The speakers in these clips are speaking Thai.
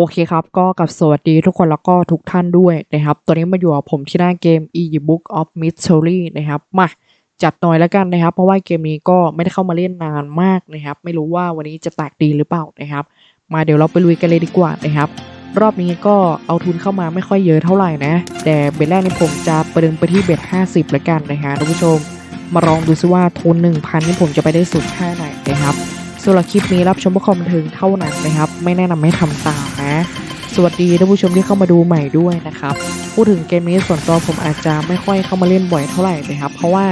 โอเคครับ ก็กับสวัสดีทุกคนแล้วก็ทุกท่านด้วยนะครับตัวนี้มาอยู่กับผมที่หน้าเกม e-book of mystery นะครับ มาจัดหน่อยแล้วกันนะครับ เพราะว่าเกมนี้ก็ไม่ได้เข้ามาเล่นนานมากนะครับ ไม่รู้ว่าวันนี้จะแตกดีหรือเปล่านะครับ มาเดี๋ยวเราไปลุยกันเลยดีกว่านะครับ รอบนี้ก็เอาทุนเข้ามาไม่ค่อยเยอะเท่าไหร่นะ แต่เบ็ดแรกนี่ผมจะประเดิมไปที่เบ็ด50แล้วกันนะฮะท่านผู้ชม มาลองดูซิว่าทุน1,000นี่ผมจะไปได้สุดแค่ไหนนะครับสำหรับคลิปนี้รับชมเพื่อความบันเทิงเท่านั้นนะครับ ไม่แนะนำให้ทำตาม สวัสดีท่านผู้ชมที่เข้ามาดูใหม่ด้วยนะครับ พูดถึงเกมนี้ส่วนตัวผมอาจจะไม่ค่อยเข้ามาเล่นบ่อยเท่าไหร่นะครับ เพราะว่า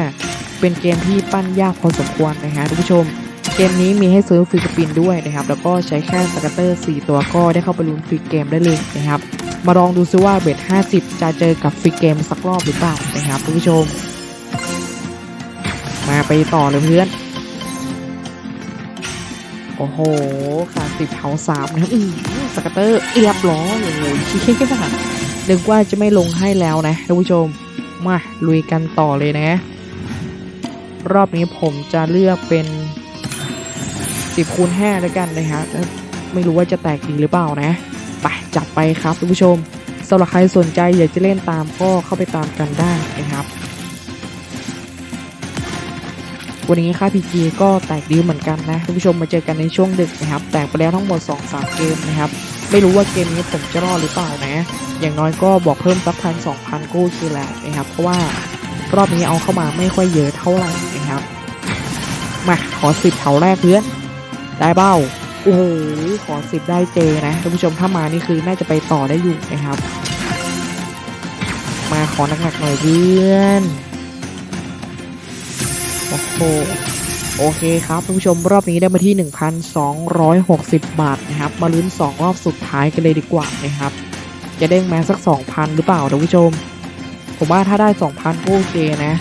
เป็นเกมที่ปั้นยากพอสมควรนะฮะท่านผู้ชม เกมนี้มีให้ซื้อฟรีสปินด้วยนะครับ แล้วก็ใช้แค่สกัตเตอร์ 4 ตัวก็ได้เข้าไปลุ้นฟรีเกมได้เลยนะครับ มาลองดูซิว่าเบ็ด50 จะเจอกับฟรีเกมสักรอบหรือเปล่านะครับท่านผู้ชม มาไปต่อเลยเพื่อน โอ้โหขาดสิบเผาสามนะอืมสกัตเตอร์เรียบร้อยเลยชี้แค่ค่ะนึกว่าจะไม่ลงให้แล้วนะท่านผู้ชม มาลุยกันต่อเลยนะ รอบนี้ผมจะเลือกเป็นสิบคูณห้าแล้วกันนะฮะไม่รู้ว่าจะแตกดีหรือเปล่านะไปจัดไปครับท่านผู้ชมสำหรับใครสนใจอยากจะเล่นตามก็เข้าไปตามกันได้นะครับ วันนี้ค่า PG ก็แตกดีเหมือนกันนะท่านผู้ชมมาเจอกันในช่วงดึกนะครับ แตกไปแล้วทั้งหมด 2-3 เกมนะครับ ไม่รู้ว่าเกมนี้ผมจะรอดหรือเปล่านะ อย่างน้อยก็บอกเพิ่มสักพันสองพันกู้คือแล้วนะครับ เพราะว่ารอบนี้เอาเข้ามาไม่ค่อยเยอะเท่าไหร่นะครับ มาขอสิบเถาแรกเพื่อน ได้เบ้า โอ้โห ขอสิบได้เจนะท่านผู้ชมถ้ามานี่คือน่าจะไปต่อได้อยู่นะครับ มาขอหนักๆหน่อยเพื่อน โอ้โหโอเคครับท่านผู้ชมรอบนี้ได้มาที่ 1,260 บาทนะครับ มาลุ้น 2 รอบสุดท้ายกันเลยดีกว่านะครับ จะเด้งมาสัก 2,000 หรือเปล่าท่านผู้ชม ผมว่าถ้าได้ 2,000ก็โอเคนะ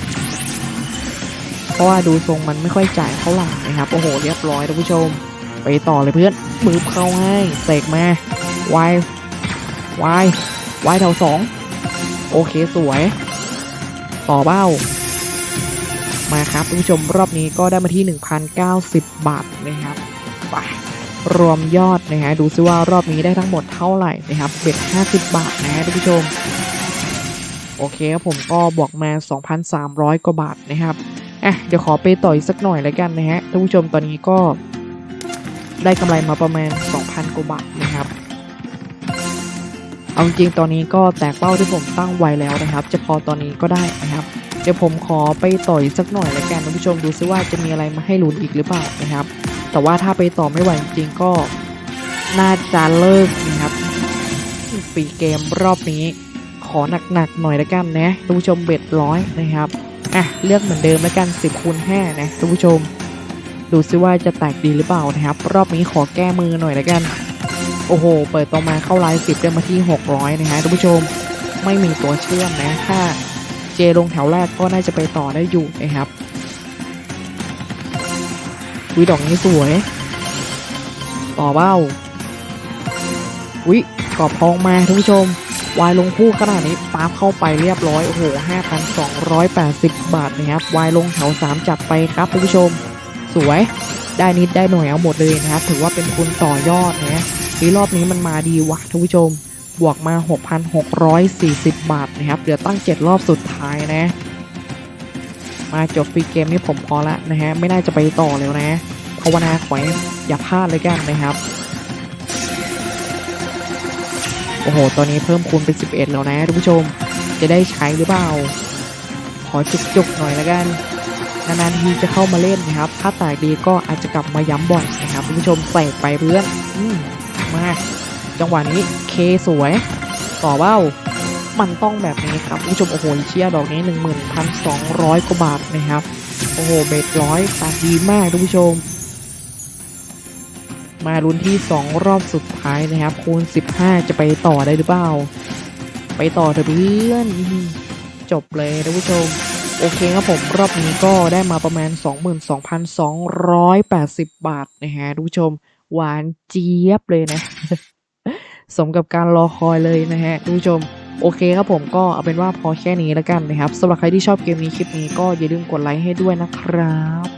เพราะว่าดูทรงมันไม่ค่อยจ่ายเท่าไหร่นะครับ โอ้โห เรียบร้อยท่านผู้ชม ไปต่อเลยเพื่อนมือเข้าให้เสกมาวายวายวายแถวสองโอเคสวย ต่อเบ้า มาครับท่านผู้ชมรอบนี้ก็ได้มาที่ 1,090 บาทนะครับไปรวมยอดนะฮะดูซิว่ารอบนี้ได้ทั้งหมดเท่าไหร่นะครับเบ็ด50 บาทนะฮะท่านผู้ชม โอเคครับผมก็บวกมา 2,300 กว่าบาทนะครับอะเดี๋ยวขอไปต่ออีกสักหน่อยแล้วกันนะฮะท่านผู้ชมตอนนี้ก็ได้กำไรมาประมาณ 2,000 กว่าบาทนะครับเอาจริงตอนนี้ก็แตกเป้าที่ผมตั้งไว้แล้วนะครับ จะพอตอนนี้ก็ได้นะครับ เดี๋ยวผมขอไปต่ออีกสักหน่อยละกันท่านผู้ชมดูซิว่าจะมีอะไรมาให้ลุ้นอีกหรือเปล่านะครับ แต่ว่าถ้าไปต่อไม่ไหวจริงก็น่าจะเลิกนะครับปีเกมรอบนี้ ขอหนักๆหน่อยละกันนะท่านผู้ชมเบ็ดร้อยนะครับอะเลือกเหมือนเดิมละกัน 10คูณ5นะท่านผู้ชม ดูซิว่าจะแตกดีหรือเปล่านะครับ รอบนี้ขอแก้มือหน่อยละกัน โอ้โห เปิดต่อมาเข้าไลฟ์สิบได้มาที่ 600 นะฮะท่านผู้ชมไม่มีตัวเชื่อมนะถ้า เจลงแถวแรกก็น่าจะไปต่อได้อยู่นะครับวิดอกนี้สวย ต่อเบ้าวิกรอบทองมาท่านผู้ชม วายลงคู่ขนาดนี้ปาบเข้าไปเรียบร้อย โอ้โห 5,280 บาทนะครับ วายลงแถว 3 จัดไปครับท่านผู้ชม สวย ได้นิดได้หน่อยเอาหมดเลยนะครับ ถือว่าเป็นคุณต่อยอดนะทีรอบนี้มันมาดีว่ะท่านผู้ชม บวกมา 6,640 บาทนะครับเหลือตั้ง 7 รอบสุดท้ายนะ มาจบฟรีเกมนี้ผมพอละนะฮะ ไม่น่าจะไปต่อแล้วนะภาวนาขออย่าพลาดเลยกันนะครับ โอ้โห ตอนนี้เพิ่มคูณเป็น 11 แล้วนะท่านผู้ชม จะได้ใช้หรือเปล่า ขอจุกๆหน่อยแล้วกันนานๆทีจะเข้ามาเล่นนะครับ ถ้าแตกดีก็อาจจะกลับมาย้ำบ่อยนะครับท่านผู้ชมใส่ไปเพื่อน อืมมาก จังหวะนี้เคสวย ต่อเบ้า มันต้องแบบนี้ครับผู้ชมโอ้โหเชียร์ดอกนี้ 11,200 กว่าบาทนะครับ โอ้โหเบ็ดร้อยตาดีมากทุกผู้ชม มาลุ้นที่ 2 รอบสุดท้ายนะครับ คูณ 15 จะไปต่อได้หรือเปล่า ไปต่อเถอะเพื่อนจบเลยท่านผู้ชมโอเคครับผมรอบนี้ก็ได้มาประมาณ 22,280 บาทนะฮะทุกผู้ชม หวานเจี๊ยบเลยนะ สมกับการรอคอยเลยนะฮะทุกผู้ชมโอเคครับผมก็เอาเป็นว่าพอแค่นี้แล้วกันนะครับสำหรับใครที่ชอบเกมนี้คลิปนี้ก็อย่าลืมกดไลค์ให้ด้วยนะครับ